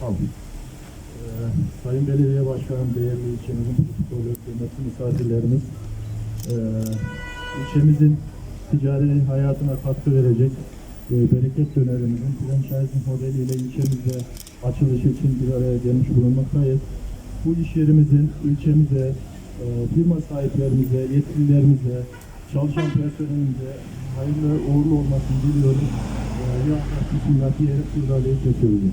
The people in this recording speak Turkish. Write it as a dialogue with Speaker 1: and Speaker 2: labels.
Speaker 1: Ee, Sayın Belediye Başkanım, değerli ilçemizin protokol kıymetli misafirlerimiz, ee, ilçemizin ticari hayatına katkı verecek e, bereket dönerimizin franchising modeliyle ilçemizde açılış için bir araya gelmiş bulunmaktayız. Bu iş yerimizin ilçemize, e, firma sahiplerimize, yetkililerimize, çalışan personelimize hayırlı uğurlu olmasını diliyorum. E, ya Bismillah diyerek sırdalayı kesiyoruz.